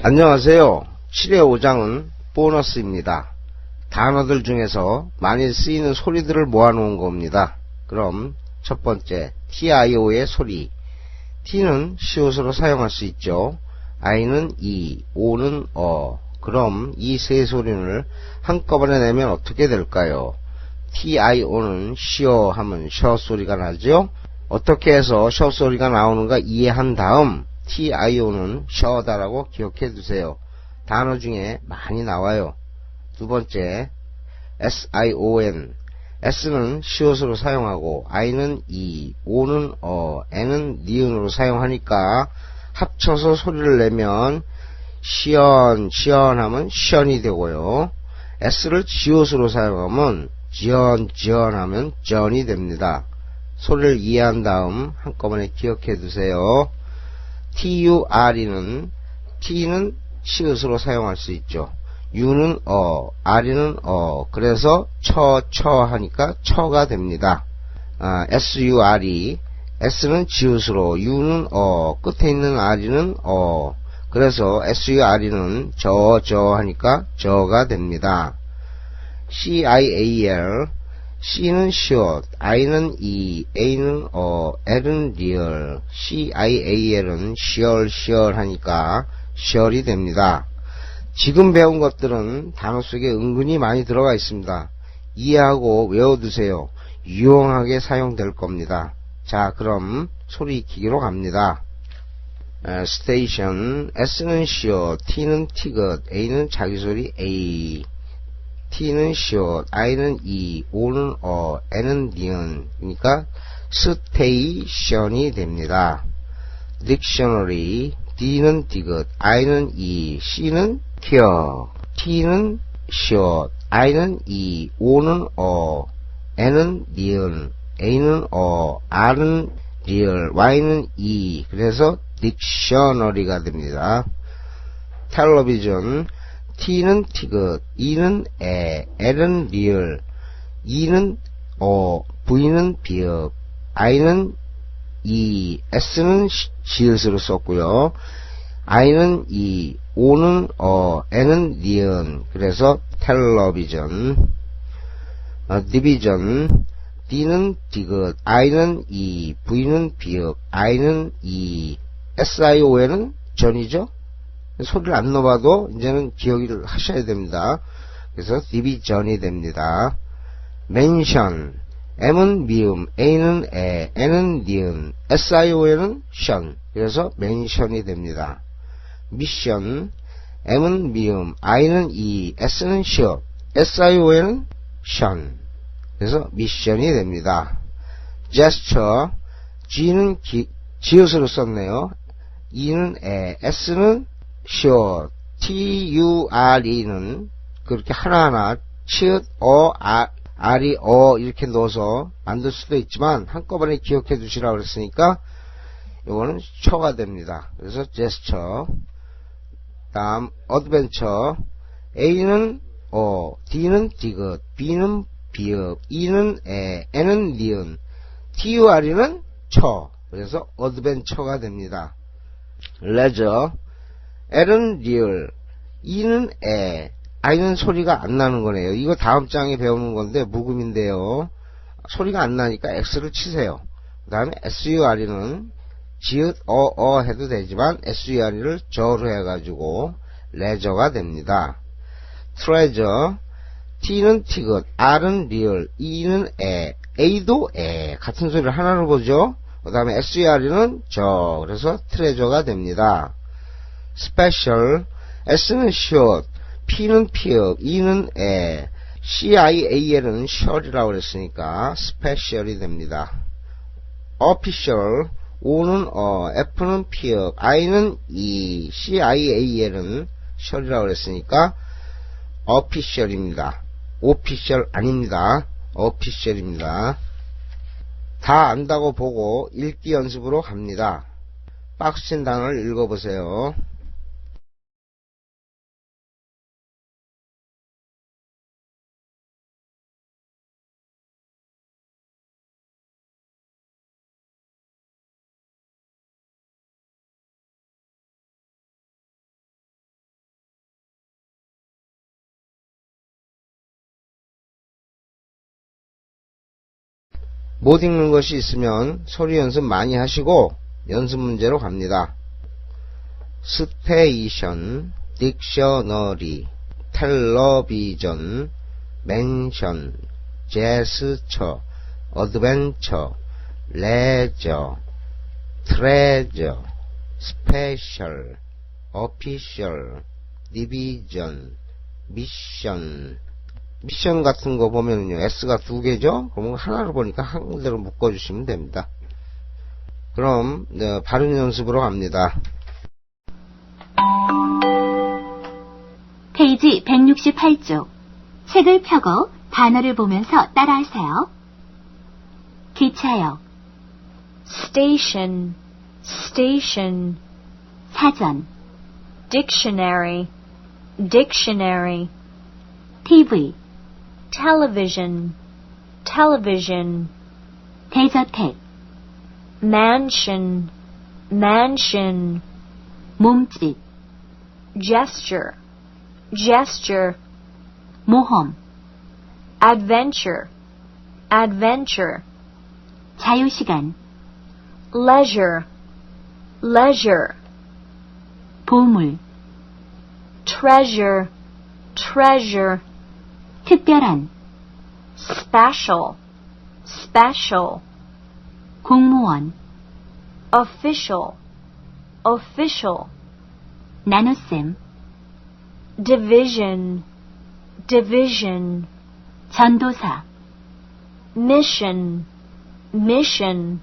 안녕하세요. 7의 5장은 보너스입니다. 단어들 중에서 많이 쓰이는 소리들을 모아놓은 겁니다. 그럼 첫 번째 TIO의 소리 T는 시옷으로 사용할 수 있죠. I는 이, O는 어. 그럼 이 세 소리를 한꺼번에 내면 어떻게 될까요? TIO는 쉬어 하면 셔 소리가 나죠. 어떻게 해서 셔 소리가 나오는가 이해한 다음 TIO는 셔다라고 기억해 두세요. 단어 중에 많이 나와요. 두 번째 SION S는 시옷으로 사용하고 I는 이, O는 어, N은 니은으로 사용하니까 합쳐서 소리를 내면 시연, 시연하면 시연이 되고요. S를 지옷으로 사용하면 지연, 지연하면 전이 됩니다. 소리를 이해한 다음 한꺼번에 기억해 두세요. TURE는 T는 시옷으로 사용할 수 있죠. U는 어, R은 어, 그래서 처, 처 하니까 처가 됩니다. 아, SURE, S는 지읒으로, U는 어, 끝에 있는 R은 어, 그래서 SURE는 저, 저 하니까 저가 됩니다. CIAL, C는 short, I는 이, A는 어, L은 real, CIAL은 sure, sure 하니까 sure이 됩니다. 지금 배운 것들은 단어 속에 은근히 많이 들어가 있습니다. 이해하고 외워두세요. 유용하게 사용될 겁니다. 자, 그럼 소리 기기로 갑니다. 에, 스테이션, S는 short, T는 티긋, A는 자기소리 A, T는 short, I는 E, O는 어, N은 니은, 그러니까 스테이션이 됩니다. 딕셔너리, D는 디귿, I는 E, C는 켜, T는 short, I는 E, O는 어, N은 니은, A는 어, R은 리얼, Y는 E, 그래서 딕셔너리가 됩니다. 텔레비전, T는 티귿, E는 에, L은 리얼, E는 어, V는 비읍, I는 이, S는 시- 지읒으로 썼고요. I는 이, O는 어, N은 니은, 그래서 텔레비전, 어, 디비전, D는 디귿, I는 이, V는 비읍, I는 이, SIO에는 전이죠? 소리를 안 넣어봐도 이제는 기억을 하셔야 됩니다. 그래서 디비전이 됩니다. mention, M은 미음, A는 에, N은 니은, SIO에는 션, 그래서 mention이 됩니다. 미션, M은 미음, I는 이, S는 시어, SIO에는 션, 그래서 미션이 됩니다. gesture, G는 기, 지읒으로 썼네요. E는 에, S는 sure, T-U-R-E는 그렇게 하나하나 치읓, 어, 아, R이 어 이렇게 넣어서 만들 수도 있지만 한꺼번에 기억해 두시라고 그랬으니까 이거는 처가 됩니다. 그래서 gesture 다음 adventure A는 어, D는 디귿, B는 비읍, E는 에, N은 니은, TUR이는 처. 그래서 adventure가 됩니다. leisure L은 리얼, E는 에, I는 소리가 안 나는 거네요. 이거 다음 장에 배우는 건데 묵음인데요. 소리가 안 나니까 X를 치세요. 그 다음에 SUR이는 지읒 어, 어 해도 되지만 SUR을 저로 해가지고 레저가 됩니다. treasure T는 티귿, R은 리얼, E는 에, A도 에 같은 소리를 하나로 보죠. 그 다음에 SUR은 저 그래서 treasure가 됩니다. Special S는 short, P는 피읍, E는 에, CIAL은 short이라고 그랬으니까 special이 됩니다. official O는 어, F는 피읍, I는 E, CIAL은 short이라고 그랬으니까 official입니다. official 아닙니다. official입니다. 다 안다고 보고 읽기 연습으로 갑니다. 박스친 단어를 읽어보세요. 못 읽는 것이 있으면 소리 연습 많이 하시고 연습 문제로 갑니다. 스테이션, 딕셔너리, 텔레비전, 맨션, 제스처, 어드벤처, 레저, 트레저, 스페셜, 어피셜, 디비전, 미션. 미션 같은 거 보면요, S가 두 개죠? 그러면 하나로 보니까 한 군데로 묶어 주시면 됩니다. 그럼, 네, 발음 연습으로 갑니다. 페이지 168쪽. 책을 펴고 단어를 보면서 따라하세요. 기차역, station, station, 사전, dictionary, dictionary, TV, television, television, 대저택, mansion, mansion, 몸집, gesture, gesture, 모험, adventure, adventure, 자유시간, leisure, leisure, 보물, treasure, treasure, 특별한, special, special, 공무원, official, official, 나눗셈, division, division, 전도사, mission, mission,